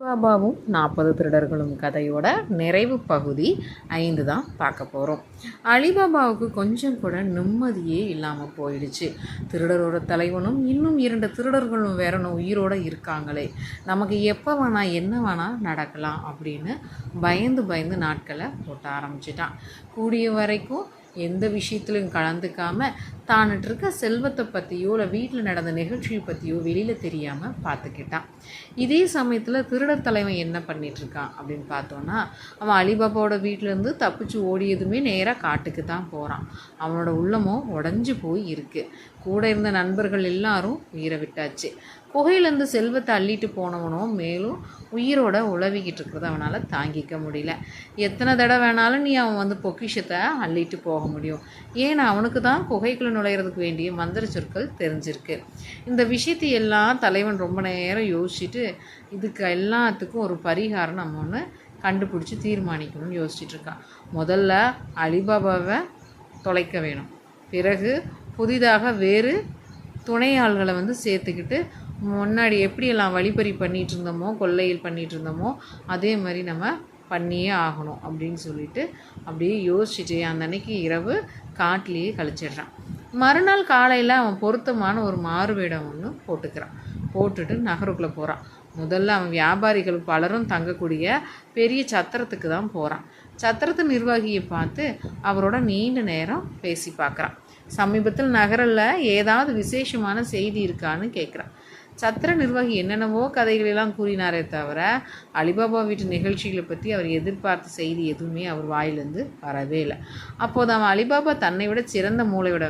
பாபாவும் நாற்பது திருடர்களும் கதையோட நிறைவு பகுதி ஐந்து தான் பார்க்க போகிறோம் அலிபாபாவுக்கு கொஞ்சம் கூட நிம்மதியே இல்லாமல் போயிடுச்சு. திருடரோட தலைவனும் இன்னும் இரண்டு திருடர்களும் வேறனும் உயிரோடு இருக்காங்களே. நமக்கு எப்போ வேணால் என்ன வேணால் நடக்கலாம் அப்படின்னு பயந்து பயந்து நாட்களை போட்ட ஆரம்பிச்சிட்டான். கூடிய வரைக்கும் எந்த விஷயத்துலையும் கலந்துக்காமல் தானிட்டு இருக்க செல்வத்தை பற்றியோ இல்லை வீட்டில் நடந்த நிகழ்ச்சியை பற்றியோ வெளியில் தெரியாமல் பார்த்துக்கிட்டான் இதே சமயத்தில் திருடர் தலைவன் என்ன பண்ணிகிட்ருக்கான் அப்படின்னு பார்த்தோன்னா அவன் அலிபாபாவோட வீட்டிலேருந்து தப்பிச்சு ஓடியதுமே நேராக காட்டுக்கு தான் போகிறான் அவனோட உள்ளமும் உடஞ்சி போய் இருக்குது கூட இருந்த நண்பர்கள் எல்லாரும் உயிரை விட்டாச்சு. குகையிலேருந்து செல்வத்தை அள்ளிட்டு போனவனும் மேலும் உயிரோட உழவிக்கிட்டு இருக்கிறத அவனால் தாங்கிக்க முடியல. எத்தனை தடவை வேணாலும் நீ அவன் வந்து பொக்கிஷத்தை அள்ளிட்டு போக முடியும். ஏன்னா அவனுக்கு தான் குகைக்குள்ள நுழையிறதுக்கு வேண்டிய மந்திர சொற்கள் தெரிஞ்சிருக்கு. இந்த விஷயத்தை எல்லாம் தலைவன் ரொம்ப நேரம் யோசிச்சுட்டு இதுக்கு எல்லாத்துக்கும் ஒரு பரிகாரம் நம்ம ஒன்று கண்டுபிடிச்சி தீர்மானிக்கணும்னு யோசிச்சுட்டு இருக்கான். முதல்ல அலிபாபாவை தொலைக்க வேணும். பிறகு புதிதாக வேறு துணையாள்களை வந்து சேர்த்துக்கிட்டு முன்னாடி எப்படியெல்லாம் வழிப்பறி பண்ணிகிட்டு இருந்தோமோ கொள்ளையில் பண்ணிகிட்டு இருந்தோமோ அதே மாதிரி நம்ம பண்ணியே ஆகணும் அப்படின்னு சொல்லிட்டு அப்படியே யோசிச்சுட்டு அந்த அன்னைக்கு இரவு காட்டிலேயே கழிச்சிடுறான். மறுநாள் காலையில் அவன் பொருத்தமான ஒரு மாறுவேடம் ஒன்று போட்டுக்கிறான். போட்டுட்டு நகருக்குள்ளே போகிறான் முதல்ல அவன் வியாபாரிகள் பலரும் தங்கக்கூடிய பெரிய சத்திரத்துக்கு தான் போகிறான் சத்திரத்து நிர்வாகியை பார்த்து அவரோட நீண்ட நேரம் பேசி பார்க்குறான். சமீபத்தில் நகரில் ஏதாவது விசேஷமான செய்தி இருக்கான்னு கேட்குறான். சத்திர நிர்வாகி என்னென்னவோ கதைகளெல்லாம் கூறினாரே தவிர அலிபாபா வீட்டு நிகழ்ச்சிகளை பற்றி அவர் எதிர்பார்த்த செய்தி எதுவுமே அவர் வாயிலேருந்து வரவே இல்லை. அப்போது அவன் அலிபாபா தன்னை விட சிறந்த மூளையோட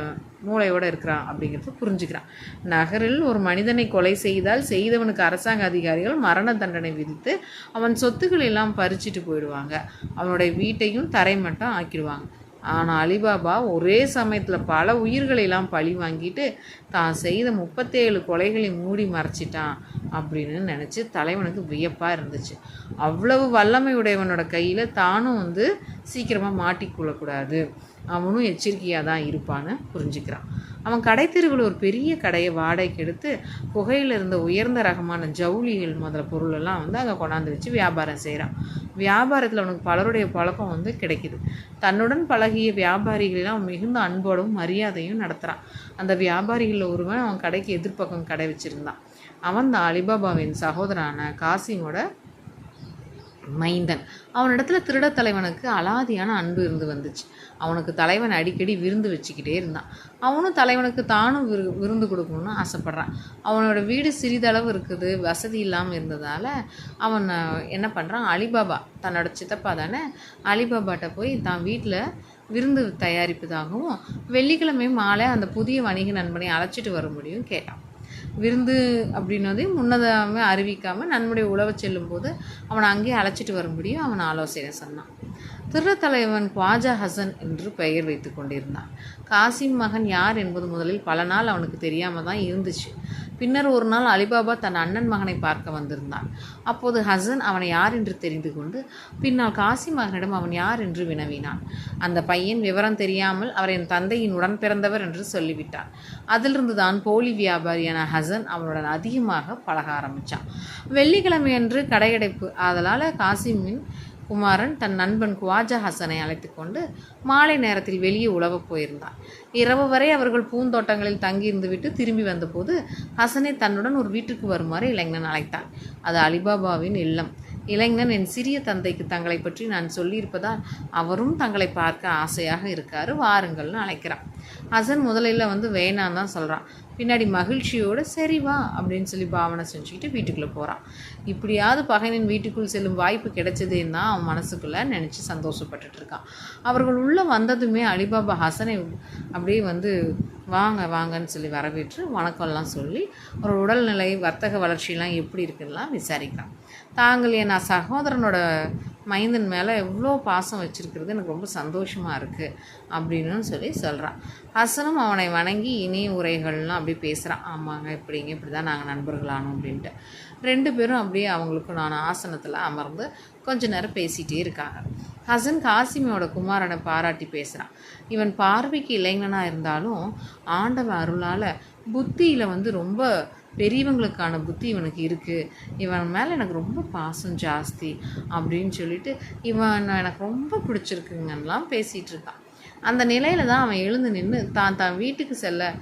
மூளையோட இருக்கிறான் அப்படிங்கிறத புரிஞ்சுக்கிறான். நகரில் ஒரு மனிதனை கொலை செய்தால் செய்தவனுக்கு அரசாங்க அதிகாரிகள் மரண தண்டனை விதித்து அவன் சொத்துக்கள் எல்லாம் பறிச்சிட்டு போயிடுவாங்க. அவனுடைய வீட்டையும் தரைமட்டம் ஆக்கிடுவாங்க. ஆனால் அலிபாபா ஒரே சமயத்தில் பல உயிர்களெல்லாம் பழி வாங்கிட்டு தான் செய்த முப்பத்தேழு கொலைகளை மூடி மறைச்சிட்டான் அப்படின்னு நினச்சி தலைவனுக்கு வியப்பாக இருந்துச்சு. அவ்வளவு வல்லமை உடையவனோட கையில் தானும் வந்து சீக்கிரமாக மாட்டிக்கொள்ளக்கூடாது. அவனும் எச்சரிக்கையாக தான் இருப்பான்னு புரிஞ்சுக்கிறான். அவன் கடைத்தெருவில் ஒரு பெரிய கடையை வாடகைக்கு எடுத்து புகையில் இருந்த உயர்ந்த ரகமான ஜவுளிகள் முதல்ல பொருளெல்லாம் வந்து அங்கே கொண்டாந்து வச்சு வியாபாரம் செய்கிறான் வியாபாரத்தில் அவனுக்கு பலருடைய பழக்கம் வந்து கிடைக்குது. தன்னுடன் பழகிய வியாபாரிகளெல்லாம் அவன் மிகுந்த அன்போடும் மரியாதையும் நடத்துகிறான் அந்த வியாபாரிகளில் ஒருவன் அவன் கடைக்கு எதிர்ப்பக்கம் கடை வச்சுருந்தான். அவன் தான் அலிபாபாவின் சகோதரான காசிமோட மைந்தன். அவனிடத்துல திருட தலைவனுக்கு அலாதியான அன்பு இருந்து வந்துச்சு. அவனுக்கு தலைவன் அடிக்கடி விருந்து வச்சுக்கிட்டே இருந்தான். அவனும் தலைவனுக்கு தானும் விரு விருந்து கொடுக்கணும்னு ஆசைப்பட்றான். அவனோட வீடு சிறிதளவு இருக்குது வசதி இல்லாமல் இருந்ததால் அவன் என்ன பண்ணுறான் அலிபாபா தன்னோட சித்தப்பா தானே அலிபாபாட்ட போய் தான் வீட்டில் விருந்து தயாரிப்பதாகவும் வெள்ளிக்கிழமை மாலை அந்த புதிய வணிக நண்பனை அழைச்சிட்டு வர முடியும் கேட்டான். விருந்து அப்படின்னதையும் முன்னதாக அறிவிக்காமல் நன்முடைய உழவை செல்லும்போது அவனை அங்கேயே அழைச்சிட்டு வரும்படியும் அவன் ஆலோசனை சொன்னான். திருத்தலைவன் குவாஜா ஹசன் என்று பெயர் வைத்து கொண்டிருந்தான். காசிம் மகன் யார் என்பது முதலில் பல நாள் அவனுக்கு தெரியாமல் தான் இருந்துச்சு. பின்னர் ஒரு நாள் அலிபாபா தன் அண்ணன் மகனை பார்க்க வந்திருந்தான். அப்போது ஹசன் அவனை யார் என்று தெரிந்து கொண்டு பின்னால் காசி மகனிடம் அவன் யார் என்று வினவினான். அந்த பையன் விவரம் தெரியாமல் அவர் என் தந்தையின் உடன் பிறந்தவர் என்று சொல்லிவிட்டான். அதிலிருந்து தான் போலி வியாபாரியான ஹசன் அவனுடன் அதிகமாக பழக ஆரம்பித்தான் வெள்ளிக்கிழமை அன்று கடையடைப்பு. அதனால் காசிமின் குமாரன் தன் நண்பன் குவாஜா ஹசனை அழைத்து கொண்டு மாலை நேரத்தில் வெளியே உழவப் போயிருந்தான். இரவு வரை அவர்கள் பூந்தோட்டங்களில் தங்கியிருந்துவிட்டு திரும்பி வந்தபோது ஹசனை தன்னுடன் ஒரு வீட்டுக்கு வருமாறு இளைஞன் அழைத்தான். அது அலிபாபாவின் இல்லம். இளைஞன் என் சிறிய தந்தைக்கு தங்களை பற்றி நான் சொல்லியிருப்பதால் அவரும் தங்களை பார்க்க ஆசையாக இருக்காரு. வாருங்கள்னு அழைக்கிறான். ஹசன் முதலில் வந்து வேணான்னு தான் சொல்கிறான் பின்னாடி மகிழ்ச்சியோடு சரி வா அப்படின்னு சொல்லி பாவனை செஞ்சுக்கிட்டு வீட்டுக்குள்ளே போகிறான் இப்படியாவது பகைவன் வீட்டுக்குள் செல்லும் வாய்ப்பு கிடைச்சதுன்னு தான் அவன் மனசுக்குள்ளே நினச்சி சந்தோஷப்பட்டுட்டு இருக்கான். அவர்கள் உள்ளே வந்ததுமே அலிபாபா ஹசனை அப்படியே வந்து வாங்க வாங்கன்னு சொல்லி வரவேற்று வணக்கம்லாம் சொல்லி ஒரு உடல்நிலை வர்த்தக வளர்ச்சியெலாம் எப்படி இருக்குன்னுலாம் விசாரிக்கிறான் தாங்கள் என் சகோதரனோட மைந்தன் மேலே எவ்வளோ பாசம் வச்சுருக்கிறது எனக்கு ரொம்ப சந்தோஷமாக இருக்குது அப்படின்னு சொல்லி சொல்கிறான் ஹசனும் அவனை வணங்கி இனி உரைகள்லாம் அப்படியே பேசுகிறான் ஆமாங்க இப்படிங்க இப்படி தான் நாங்கள் நண்பர்களானோம் அப்படின்ட்டு. ரெண்டு பேரும் அப்படியே அவங்களுக்கு நான் ஆசனத்தில் அமர்ந்து கொஞ்ச நேரம் பேசிகிட்டே இருக்காங்க. ஹசன் காசிமியோட குமாரனை பாராட்டி பேசுகிறான் இவன் பார்வைக்கு இளைஞனாக இருந்தாலும் ஆண்டவ அருளால் புத்தியில் வந்து ரொம்ப பெரியவங்களுக்கான புத்தி இவனுக்கு இருக்குது இவன் மேலே எனக்கு ரொம்ப பாசம் ஜாஸ்தி அப்படின்னு சொல்லிட்டு இவன் எனக்கு ரொம்ப பிடிச்சிருக்குங்கலாம் பேசிகிட்டு இருக்கான். அந்த நிலையில் தான் அவன் எழுந்து நின்று தான் தான் வீட்டுக்கு செல்ல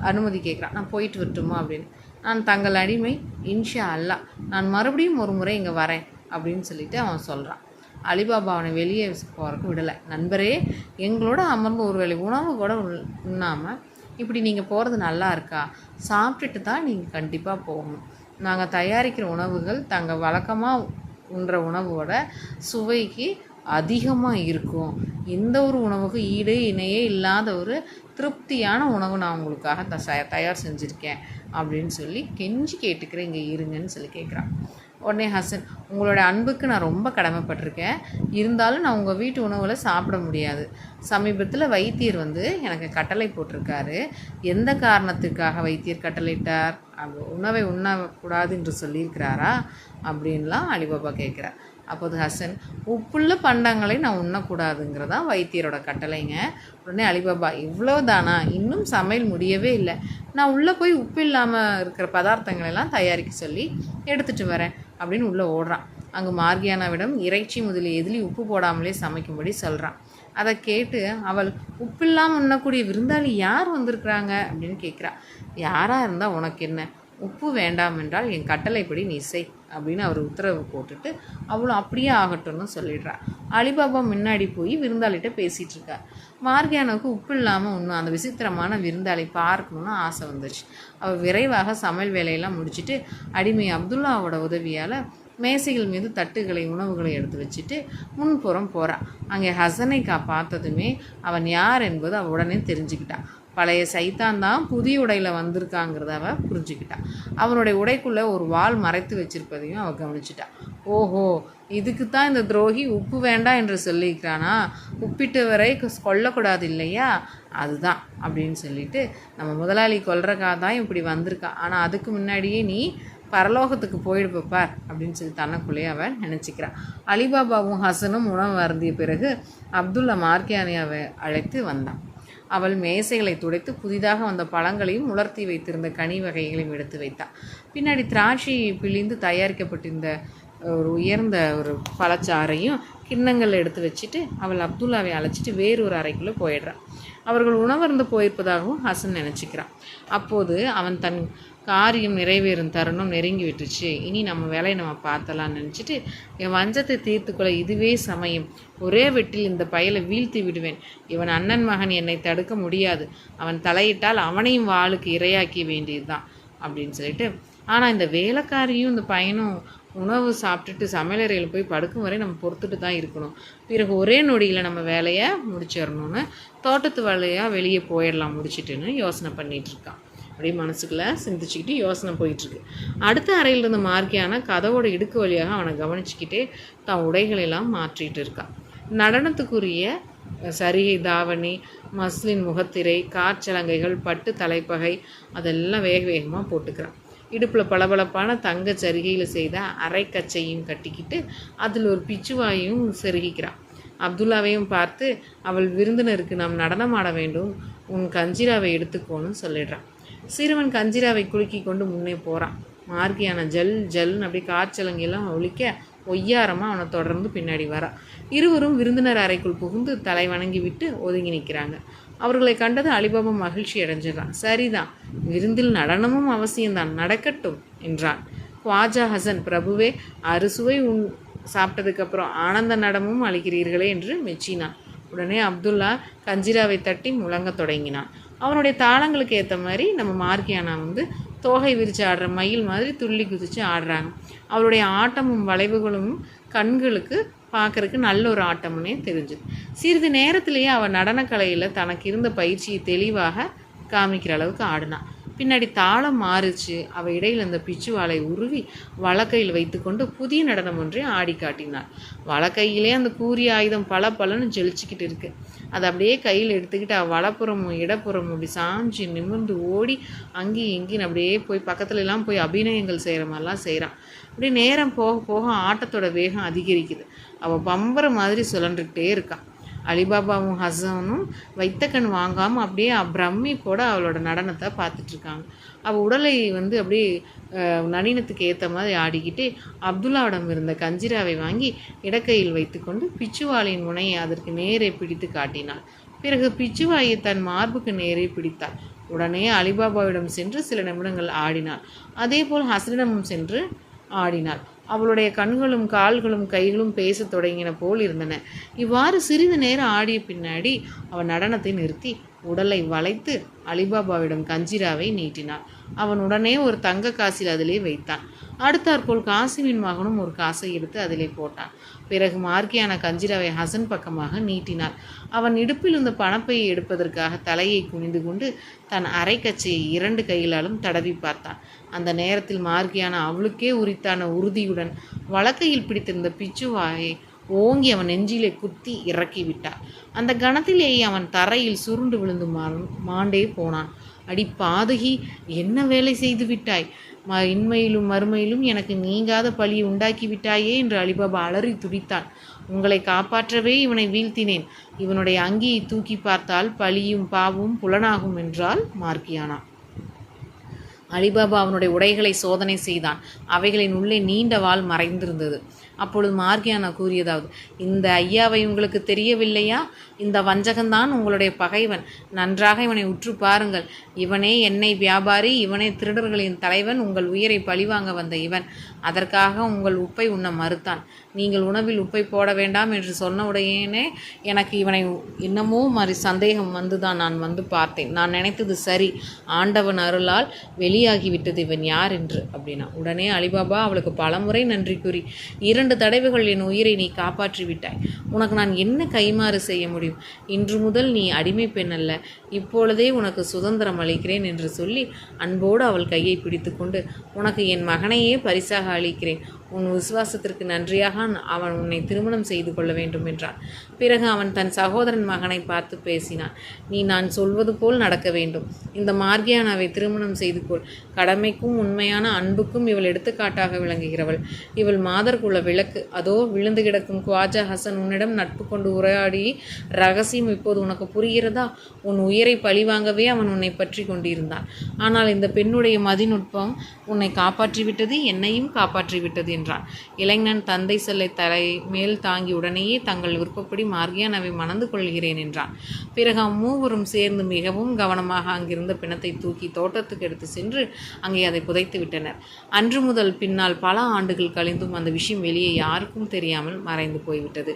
அனுமதி கேட்குறான் நான் போயிட்டு வரட்டுமா? அப்படின்னு. நான் தங்கள் அடிமை இன்ஷா அல்லா நான் மறுபடியும் ஒரு முறை இங்கே வரேன் அப்படின்னு சொல்லிட்டு அவன் சொல்கிறான் அலிபாபா அவனை வெளியே போகிறக்கு விடலை. நண்பரே எங்களோட அமர்ந்து ஒரு வேளை உணவு கூட உண்- இப்படி நீங்கள் போகிறது நல்லா இருக்கா? சாப்பிட்டுட்டு தான் நீங்கள் கண்டிப்பாக போகணும். நாங்கள் தயாரிக்கிற உணவுகள் தங்கள் வழக்கமாக உண்ற உணவோட சுவைக்கு அதிகமாக இருக்கும். எந்த ஒரு உணவுக்கு ஈடு இணையே இல்லாத ஒரு திருப்தியான உணவு நான் உங்களுக்காக த தயார் செஞ்சுருக்கேன் அப்படின்னு சொல்லி கெஞ்சி கேட்டுக்கிறேன். இங்கே இருங்கன்னு சொல்லி கேட்குறான் உடனே ஹசன் உங்களோட அன்புக்கு நான் ரொம்ப கடமைப்பட்டிருக்கேன். இருந்தாலும் நான் உங்கள் வீட்டு உணவில் சாப்பிட முடியாது. சமீபத்தில் வைத்தியர் வந்து எனக்கு கட்டளை போட்டிருக்காரு. எந்த காரணத்துக்காக வைத்தியர் கட்டளையிட்டார்? அப்ப உணவை உண்ணக்கூடாது என்று சொல்லியிருக்கிறாரா? அப்படின்லாம் அலிபாபா கேட்குறார். அப்போது ஹசன் உப்புள்ள பண்டங்களை நான் உண்ணக்கூடாதுங்கிறதா வைத்தியரோட கட்டளைங்க? உடனே அலிபாபா இவ்வளோ தானா இன்னும் சமையல் முடியவே இல்லை. நான் உள்ளே போய் உப்பு இல்லாமல் இருக்கிற பதார்த்தங்களெல்லாம் தயாரிக்க சொல்லி எடுத்துகிட்டு வரேன் அப்படின்னு உள்ளே ஓடுறான். அங்கே மார்கியானாவிடம் இறைச்சி முதலிய எதிலி உப்பு போடாமலே சமைக்கும்படி சொல்கிறான் அதை கேட்டு அவள் உப்பில்லாமல் உண்ணக்கூடிய விருந்தாளி யார் வந்திருக்கிறாங்க? அப்படின்னு கேட்குறா. யாராக இருந்தால் உனக்கு என்ன? உப்பு வேண்டாம் என்றால் என் கட்டளைப்படி நீ செய் அப்படின்னு அவர் உத்தரவு போட்டுட்டு அவளும் அப்படியே ஆகட்டும்னு சொல்லிடுறா. அலிபாபா முன்னாடி போய் விருந்தாளிகிட்ட பேசிகிட்டு இருக்கார் மார்கியானுக்கு உப்பு இல்லாமல் ஒன்றும் அந்த விசித்திரமான விருந்தாளி பார்க்கணுன்னு ஆசை வந்துச்சு அவள் விரைவாக சமையல் வேலையெல்லாம் முடிச்சுட்டு அடிமை அப்துல்லாவோட உதவியால் மேசைகள் மீது தட்டுகளை உணவுகளை எடுத்து வச்சுட்டு முன்புறம் போகிறாள் அங்கே ஹசனைக்கா பார்த்ததுமே அவன் யார் என்பது அவள் உடனே தெரிஞ்சுக்கிட்டான் பழைய சைத்தான் தான் புதிய உடையில் வந்திருக்காங்கிறத அவள் புரிஞ்சுக்கிட்டா. அவனுடைய உடைக்குள்ளே ஒரு வாள் மறைத்து வச்சிருப்பதையும் அவள் கவனிச்சிட்டா. ஓஹோ இதுக்கு தான் இந்த துரோகி உப்பு வேண்டாம் என்று சொல்லிக்கிறானா உப்பிட்டவரை கொ- கொல்லக்கூடாது இல்லையா? அதுதான் அப்படின்னு சொல்லிட்டு நம்ம முதலாளி கொல்றக்கா தான் இப்படி வந்திருக்கா. ஆனால் அதுக்கு முன்னாடியே நீ பரலோகத்துக்கு போயிடுப்பார் அப்படின்னு சொல்லி தனக்குள்ளேயே அவன் நினச்சிக்கிறான் அலிபாபாவும் ஹசனும் உணவு அருந்திய பிறகு அப்துல்லா மார்க்கியானியாவை அழைத்து வந்தான். அவள் மேசைகளை துடைத்து புதிதாக வந்த பழங்களையும் உலர்த்தி வைத்திருந்த கனி வகைகளையும் எடுத்து வைத்தாள் பின்னாடி திராட்சை பிழிந்து தயாரிக்கப்பட்டிருந்த ஒரு உயர்ந்த ஒரு பழச்சாறையும் கிண்ணங்கள் எடுத்து வச்சுட்டு அவள் அப்துல்லாவை அழைச்சிட்டு வேறு ஒரு அறைக்குள்ளே போயிடுறான் அவர்கள் உணவருந்து போயிருப்பதாகவும் ஹசன் நினச்சிக்கிறான். அப்போது அவன் தன் காரியம் நிறைவேறும் தருணம் நெருங்கி விட்டுச்சு. இனி நம்ம வேலையை நம்ம பார்த்தலாம்னு நினச்சிட்டு என் வஞ்சத்தை தீர்த்துக்கொள்ள இதுவே சமயம். ஒரே வெட்டில் இந்த பயலை வீழ்த்தி விடுவேன். இவன் அண்ணன் மகன் என்னை தடுக்க முடியாது. அவன் தலையிட்டால் அவனையும் வாளுக்கு இரையாக்கி வேண்டியதுதான் அப்படின்னு சொல்லிட்டு. ஆனால் இந்த வேலைக்காரியும் இந்த பையனும் உணவு சாப்பிட்டுட்டு சமையலறையில் போய் படுக்கும் வரை நம்ம பொறுத்துட்டு தான் இருக்கணும். பிறகு ஒரே நொடியில் நம்ம வேலையை முடிச்சிடணும்னு தோட்டத்து வேலையாக வெளியே போயிடலாம் முடிச்சிட்டுன்னு யோசனை பண்ணிகிட்ருக்கான் அப்படியே மனசுக்குள்ளே சிந்திச்சுக்கிட்டு யோசனை போயிட்டுருக்கு. அடுத்த அறையில் இருந்த மார்க்கியான கதவோட இடுக்கு வழியாக அவனை கவனிச்சுக்கிட்டே தான் உடைகளெல்லாம் மாற்றிட்டு இருக்கான் நடனத்துக்குரிய சரிகை தாவணி மஸ்லின் முகத்திரை காற்சலங்கைகள் பட்டு தலைப்பகை அதெல்லாம் வேக வேகமாக போட்டுக்கிறான். இடுப்பில் பளபளப்பான தங்க சரிகையில் செய்த அரைக்கச்சையும் கட்டிக்கிட்டு அதில் ஒரு பிச்சுவாயும் செருகிக்கிறான். அப்துல்லாவையும் பார்த்து அவள் விருந்தினருக்கு நாம் நடனம் ஆட வேண்டும். உன் கஞ்சிராவை எடுத்துக்கோன்னு சொல்லிடுறான். சிறுவன் கஞ்சிராவை குலுக்கி கொண்டு முன்னே போகிறான் மார்கியான ஜல் ஜல்னு அப்படியே காய்ச்சலங்கெல்லாம் ஒழிக்க ஒய்யாரமாக அவனை தொடர்ந்து பின்னாடி வரா. இருவரும் விருந்தினர் அறைக்குள் புகுந்து தலை வணங்கி விட்டு ஒதுங்கி நிற்கிறாங்க அவர்களை கண்டது அலிபாபா மகிழ்ச்சி அடைஞ்சிடறான். சரிதான் விருந்தில் நடனமும் அவசியம்தான் நடக்கட்டும் என்றான். குவாஜா ஹசன் பிரபுவே அறுசுவை உன் சாப்பிட்டதுக்கப்புறம் ஆனந்த நடமும் அளிக்கிறீர்களே என்று மெச்சினான். உடனே அப்துல்லா கஞ்சிராவை தட்டி முழங்க தொடங்கினான். அவனுடைய தாளங்களுக்கு ஏற்ற மாதிரி நம்ம மார்க்கியானா வந்து தோகை விரித்து ஆடுற மயில் மாதிரி துள்ளி குதித்து ஆடுறாங்க. அவருடைய ஆட்டமும் வளைவுகளும் கண்களுக்கு பார்க்குறக்கு நல்ல ஒரு ஆட்டம்னே தெரிஞ்சுது சிறிது நேரத்திலேயே அவன் நடனக்கலையில் தனக்கு இருந்த பயிற்சியை தெளிவாக காமிக்கிற அளவுக்கு ஆடினான் பின்னாடி தாளம் மாறுச்சு. அவள் இடையில் அந்த பிச்சுவாளை உருவி வழக்கையில் வைத்துக்கொண்டு புதிய நடனம் ஒன்றை ஆடி காட்டினார் வழக்கையிலே அந்த கூரிய ஆயுதம் பல பலன்னு ஜெலிச்சுக்கிட்டு இருக்கு. அதை அப்படியே கையில் எடுத்துக்கிட்டு அவ வலப்புறமும் இடப்புறமும் அப்படி சாஞ்சு நிமிர்ந்து ஓடி அங்கேயும் இங்கேயும் அப்படியே போய் பக்கத்துலலாம் போய் அபிநயங்கள் செய்கிற மாதிரிலாம் செய்கிறான் அப்படியே நேரம் போக போக ஆட்டத்தோட வேகம் அதிகரிக்குது. அவள் பம்பரை மாதிரி சுழன்றுக்கிட்டே இருக்கான் அலிபாபாவும் ஹசனும் வைத்த கண் வாங்காமல் அப்படியே பிரமிப்போட அவளோட நடனத்தை பார்த்துட்ருக்காங்க. அவள் உடலை வந்து அப்படியே நளினத்துக்கு ஏற்ற மாதிரி ஆடிக்கிட்டு அப்துல்லாவிடம் இருந்த கஞ்சிராவை வாங்கி இடக்கையில் வைத்துக்கொண்டு பிச்சுவாளின் முனையை அதற்கு நேரே பிடித்து காட்டினாள். பிறகு பிச்சுவாயை தன் மார்புக்கு நேரே பிடித்தாள். உடனே அலிபாபாவிடம் சென்று சில நிமிடங்கள் ஆடினாள். அதேபோல் ஹசனிடமும் சென்று ஆடினாள். அவளுடைய கண்களும் கால்களும் கைகளும் பேசத் தொடங்கின போல் இருந்தன. இவ்வாறு சிறிது நேரம் ஆடிய பின்னாடி அவன் நடனத்தை நிறுத்தி உடலை வளைத்து அலிபாபாவிடம் கஞ்சிராவை நீட்டினாள். அவன் உடனே ஒரு தங்க காசில் அதிலே வைத்தான். அடுத்தாற்போல் காசிமின் மகனும் ஒரு காசை எடுத்து அதிலே போட்டான். பிறகு மார்க்கியான கஞ்சிராவை ஹசன் பக்கமாக நீட்டினாள். அவன் இடுப்பில் இருந்த பணப்பையை எடுப்பதற்காக தலையை குனிந்து கொண்டு தன் அரைக்கச்சையை இரண்டு கைகளாலும் தடவி பார்த்தான். அந்த நேரத்தில் மார்க்கியான அவளுக்கே உரித்தான உறுதியுடன் வழக்கையில் பிடித்திருந்த பிச்சுவாயை ஓங்கி அவன் நெஞ்சிலே குத்தி இறக்கி விட்டார் அந்த கணத்திலேயே அவன் தரையில் சுருண்டு விழுந்து மாண்டே போனான். அடி பாதகி என்ன வேலை செய்து விட்டாய்? ம இன்மையிலும் மறுமையிலும் எனக்கு நீங்காத பழியை உண்டாக்கி விட்டாயே என்று அலிபாபா அலறி துடித்தான். உங்களை காப்பாற்றவே இவனை வீழ்த்தினேன். இவனுடைய அங்கியை தூக்கி பார்த்தால் பழியும் பாவும் புலனாகும் என்றால் மார்க்கியானா. அலிபாபா அவனுடைய உடைகளை சோதனை செய்தான். அவைகளின் உள்ளே நீண்ட வாள் மறைந்திருந்தது. அப்பொழுது மார்கியானா கூறியதாவது இந்த ஐயாவை உங்களுக்கு தெரியவில்லையா? இந்த வஞ்சகன்தான் உங்களுடைய பகைவன். நன்றாக இவனை உற்று பாருங்கள். இவனே எண்ணெய் வியாபாரி இவனே திருடர்களின் தலைவன் உங்கள் உயிரை பழிவாங்க வந்த இவன். அதற்காக உங்கள் உப்பை உண்ண மறுத்தான். நீங்கள் உணவில் உப்பை போட வேண்டாம் என்று சொன்ன உடையேனே எனக்கு இவனை இன்னமோ மாதிரி சந்தேகம் வந்துதான் நான் வந்து பார்த்தேன். நான் நினைத்தது சரி. ஆண்டவன் அருளால் வெளியாகிவிட்டது இவன் யார் என்று அப்படின்னா உடனே அலிபாபா அவளுக்கு பலமுறை நன்றி கூறி இரண்டு தடவைகள் என் உயிரை நீ காப்பாற்றி விட்டாய் உனக்கு நான் என்ன கைமாறு செய்ய முடியும்? இன்று முதல் நீ அடிமை பெண் அல்ல இப்பொழுதே உனக்கு சுதந்திரம் அளிக்கிறேன் என்று சொல்லி அன்போடு அவள் கையை பிடித்துக்கொண்டு உனக்கு என் மகனையே பரிசாக அளிக்கிறேன். உன் விசுவாசத்திற்கு நன்றியாக அவன் உன்னை திருமணம் செய்து கொள்ள வேண்டும் என்றான். பிறகு அவன் தன் சகோதரன் மகனை பார்த்து பேசினான். நீ நான் சொல்வது போல் நடக்க வேண்டும். இந்த மார்கியானாவை திருமணம் செய்து கொள். கடமைக்கும் உண்மையான அன்புக்கும் இவள் எடுத்துக்காட்டாக விளங்குகிறவள். இவள் மாதர்குல விளக்கு. அதோ விழுந்து கிடக்கும் குவாஜா ஹசன் உன்னிடம் நட்பு கொண்டு உரையாடி ரகசியம் இப்போது உனக்கு புரிகிறதா? உன் உயிர் பழிவாங்கவே அவன் உன்னை பற்றி கொண்டிருந்தான். ஆனால் இந்த பெண்ணுடைய மதிநுட்பம் உன்னை காப்பாற்றிவிட்டது என்னையும் காப்பாற்றிவிட்டது என்றான். இளைஞன் தந்தை சொல்லை தலை மேல் தாங்கி உடனேயே தங்கள் விருப்பப்படி மார்கியானாவை மணந்து கொள்கிறேன் என்றான். பிறகு மூவரும் சேர்ந்து மிகவும் கவனமாக அங்கிருந்த பிணத்தை தூக்கி தோட்டத்துக்கு எடுத்து சென்று அங்கே அதை புதைத்து விட்டனர். அன்று முதல் பின்னால் பல ஆண்டுகள் கழிந்தும் அந்த விஷயம் வெளியே யாருக்கும் தெரியாமல் மறைந்து போய்விட்டது.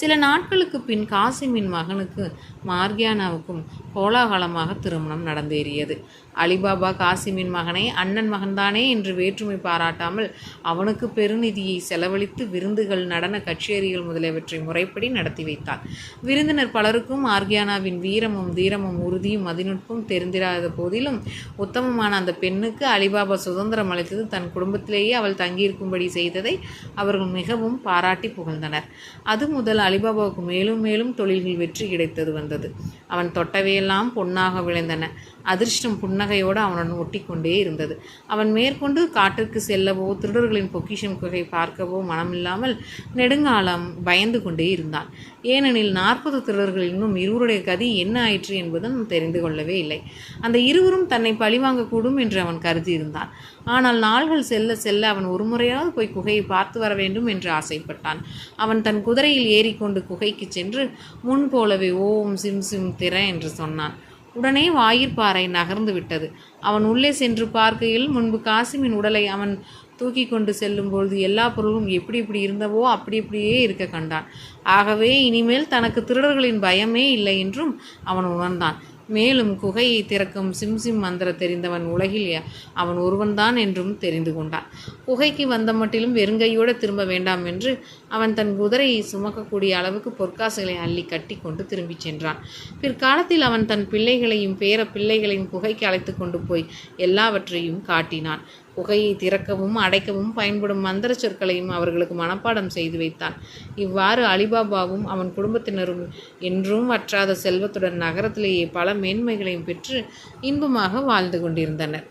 சில நாட்களுக்கு பின் காசிமின் மகனுக்கு மார்கியானாவுக்கும் கோலாகலமாக திருமணம் நடந்தேறியது. அலிபாபா காசிமின் மகனை அண்ணன் மகன்தானே என்று வேற்றுமை பாராட்டாமல் அவனுக்கு பெருநிதியை செலவழித்து விருந்துகள் நடன கச்சேரிகள் முதலியவற்றை முறைப்படி நடத்தி வைத்தார். விருந்தினர் பலருக்கும் ஆர்கியானாவின் வீரமும் தீரமும் உறுதியும் மதிநுட்பும் தெரிந்திராத போதிலும் உத்தமமான அந்த பெண்ணுக்கு அலிபாபா சுதந்திரம் அளித்தது தன் குடும்பத்திலேயே அவள் தங்கியிருக்கும்படி செய்ததை அவர்கள் மிகவும் பாராட்டி புகழ்ந்தனர். அது முதல் அலிபாபாவுக்கு மேலும் மேலும் தொழில்கள் வெற்றி கிடைத்தது வந்தது. அவன் தொட்டவையெல்லாம் பொன்னாக விளைந்தன. அதிர்ஷ்டம் புன்னகையோடு அவனுடன் ஒட்டிக்கொண்டே இருந்தது. அவன் மேற்கொண்டு காட்டிற்கு செல்லவோ திருடர்களின் பொக்கிஷம் குகை பார்க்கவோ மனமில்லாமல் நெடுங்காலம் பயந்து கொண்டே இருந்தான். ஏனெனில் நாற்பது திருடர்கள் இன்னும் இருவருடைய கதி என்ன ஆயிற்று என்பதும் தெரிந்து கொள்ளவே இல்லை. அந்த இருவரும் தன்னை பழிவாங்கக்கூடும் என்று அவன் கருதியிருந்தான். ஆனால் நாள்கள் செல்ல செல்ல அவன் ஒரு முறையாவது போய் குகையை பார்த்து வர வேண்டும் என்று ஆசைப்பட்டான். அவன் தன் குதிரையில் ஏறிக்கொண்டு குகைக்கு சென்று முன் போலவே ஓம் சிம் சிம் திற என்று சொன்னான். உடனே வாயிற்பாறை நகர்ந்து விட்டது. அவன் உள்ளே சென்று பார்க்கையில் முன்பு காசிமின் உடலை அவன் தூக்கி கொண்டு செல்லும் பொழுது எல்லா பொருளும் எப்படி இப்படி இருந்தவோ அப்படி இப்படியே இருக்க கண்டான். ஆகவே இனிமேல் தனக்கு திருடர்களின் பயமே இல்லை என்றும் அவன் உணர்ந்தான். மேலும் குகையை திறக்கும் சிம்சிம் மந்திர தெரிந்தவன் உலகில் அவன் ஒருவன்தான் என்றும் தெரிந்து கொண்டான். குகைக்கு வந்த மட்டிலும் வெறுங்கையோடு திரும்ப வேண்டாம் என்று அவன் தன் குதிரையை சுமக்கக்கூடிய அளவுக்கு பொற்காசுகளை அள்ளி கட்டி கொண்டு திரும்பிச் சென்றான். பிற்காலத்தில் அவன் தன் பிள்ளைகளையும் பேர பிள்ளைகளையும் குகைக்கு அழைத்து கொண்டு போய் எல்லாவற்றையும் காட்டினான். குகையை திறக்கவும் அடைக்கவும் பயன்படும் மந்திர சொற்களையும் அவர்களுக்கு மனப்பாடம் செய்து வைத்தான். இவ்வாறு அலிபாபாவும் அவன் குடும்பத்தினரும் என்றும் வற்றாத செல்வத்துடன் நகரத்திலேயே பல மேன்மைகளையும் பெற்று இன்பமாக வாழ்ந்து கொண்டிருந்தனர்.